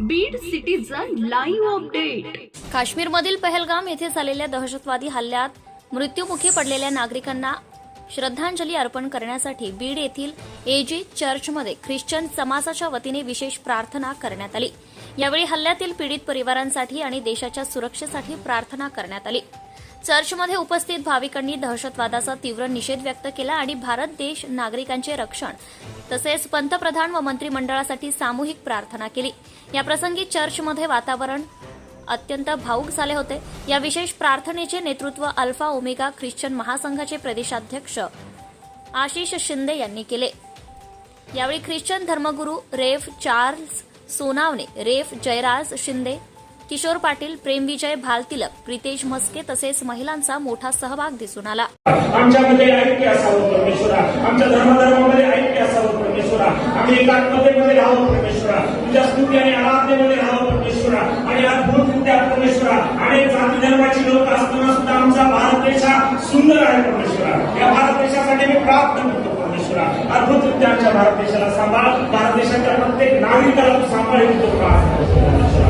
Beed citizen live update काश्मीरमधील पहलगाम येथे झालेल्या दहशतवादी हल्ल्यात मृत्युमुखी पडलेल्या नागरिकांना श्रद्धांजली अर्पण करण्यासाठी बीड येथील एजी चर्चमध्ये ख्रिश्चन समाजाच्या वतीने विशेष प्रार्थना करण्यात आली. यावेळी हल्ल्यातील पीडित परिवारांसाठी आणि देशाच्या सुरक्षेसाठी प्रार्थना करण्यात आली. चर्चमध्ये उपस्थित भाविकांनी दहशतवादाचा तीव्र निषेध व्यक्त केला आणि भारत देश नागरिकांचे रक्षण तसेच पंतप्रधान व मंत्रिमंडळासाठी सामूहिक प्रार्थना केली. याप्रसंगी चर्चमध्ये वातावरण अत्यंत भाऊक झाले होते. या विशेष प्रार्थनेचे नेतृत्व अल्फा ओमेगा ख्रिश्चन महासंघाचे प्रदेशाध्यक्ष आशिष शिंदे यांनी केले. यावेळी ख्रिश्चन धर्मगुरू Rev Charles Sonawane Rev Jayraj Shinde Kishor Patil Premvijay Bhaltilak Pritesh Maske तसेच महिलांचा मोठा सहभाग दिसून आला. आमच्यामध्ये ऐक्य असावं परमेश्वरा. आमच्या धर्मधर्मामध्ये ऐक्य असावं परमेश्वरा. आम्ही एकात्मतेमध्ये राहावं परमेश्वरा. तुझ्या स्तुती आणि आराधनेमध्ये राहावं परमेश्वरा. आणि अद्भुतरित्या परमेश्वरा. आणि जाती धर्माची लोक असताना सुद्धा आमचा भारत देश हा सुंदर आहे परमेश्वरा. या भारत देशासाठी मी प्रार्थना करतो परमेश्वरा. अद्भुतरित्या आमच्या भारत देशाला सांभाळ. भारत देशाच्या प्रत्येक नागरिकाला तू सांभाळ येतो तुझं प्रार्थना